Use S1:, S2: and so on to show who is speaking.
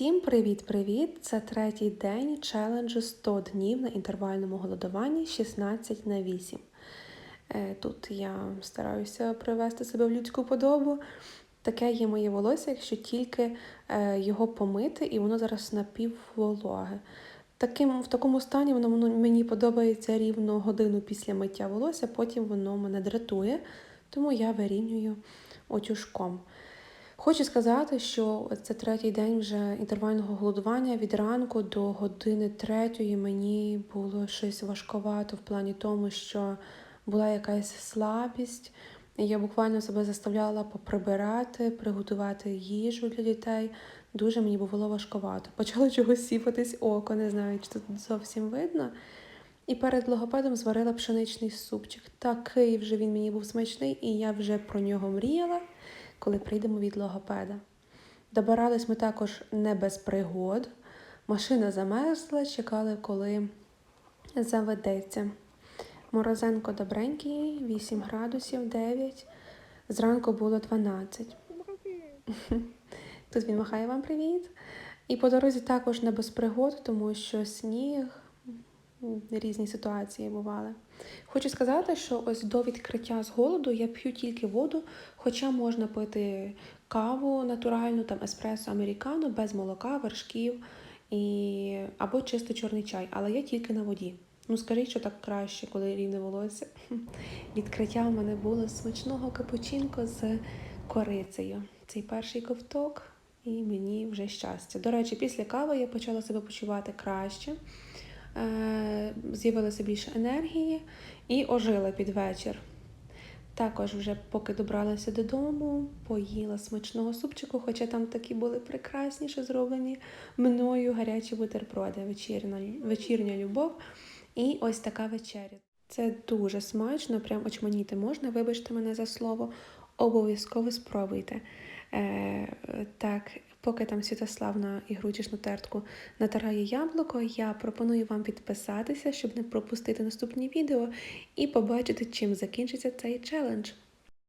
S1: Всім привіт-привіт! Це третій день челенджу 100 днів на інтервальному голодуванні 16 на 8. Е, Тут я стараюся привести себе в людську подобу. Таке є моє волосся, якщо тільки е, його помити, і воно зараз напіввологе. Таким, в такому стані воно мені подобається рівно годину після миття волосся, потім воно мене дратує, тому я вирівнюю отюжком. Хочу сказати, що це третій день вже інтервального голодування. Від ранку до години третьої мені було щось важковато в плані тому, що була якась слабість. Я буквально себе заставляла поприбирати, приготувати їжу для дітей. Дуже мені було важковато. Почало чогось сіпатись око, не знаю, чи тут зовсім видно. І перед логопедом зварила пшеничний супчик. Такий вже він мені був смачний, і я вже про нього мріяла, коли прийдемо від логопеда. Добирались ми також не без пригод. Машина замерзла, чекали, коли заведеться. Морозенко добренький, 8 градусів, 9. Зранку було 12. Тут він махає вам привіт. І по дорозі також не без пригод, тому що сніг, різні ситуації бували. Хочу сказати, що ось до відкриття з голоду я п'ю тільки воду, хоча можна пити каву натуральну, там еспресо американо, без молока, вершків і... або чистий чорний чай, але я тільки на воді. Ну, скажіть, що так краще, коли рівне волосся. Відкриття в мене було смачного капучинко з корицею. Цей перший ковток, і мені вже щастя. До речі, після кави я почала себе почувати краще. Е, З'явилося більше енергії і ожила під вечір. Також, вже поки добралася додому, поїла смачного супчику, хоча там такі були прекрасні, що зроблені мною гарячі бутерброди, вечірня, вечірня любов. І ось така вечеря. Це дуже смачно, прям очманіти можна, вибачте мене за слово. Обов'язково спробуйте. Е, Так, поки там Святослав на ігручишну тертку натирає яблуко, я пропоную вам підписатися, щоб не пропустити наступні відео і побачити, чим закінчиться цей челендж.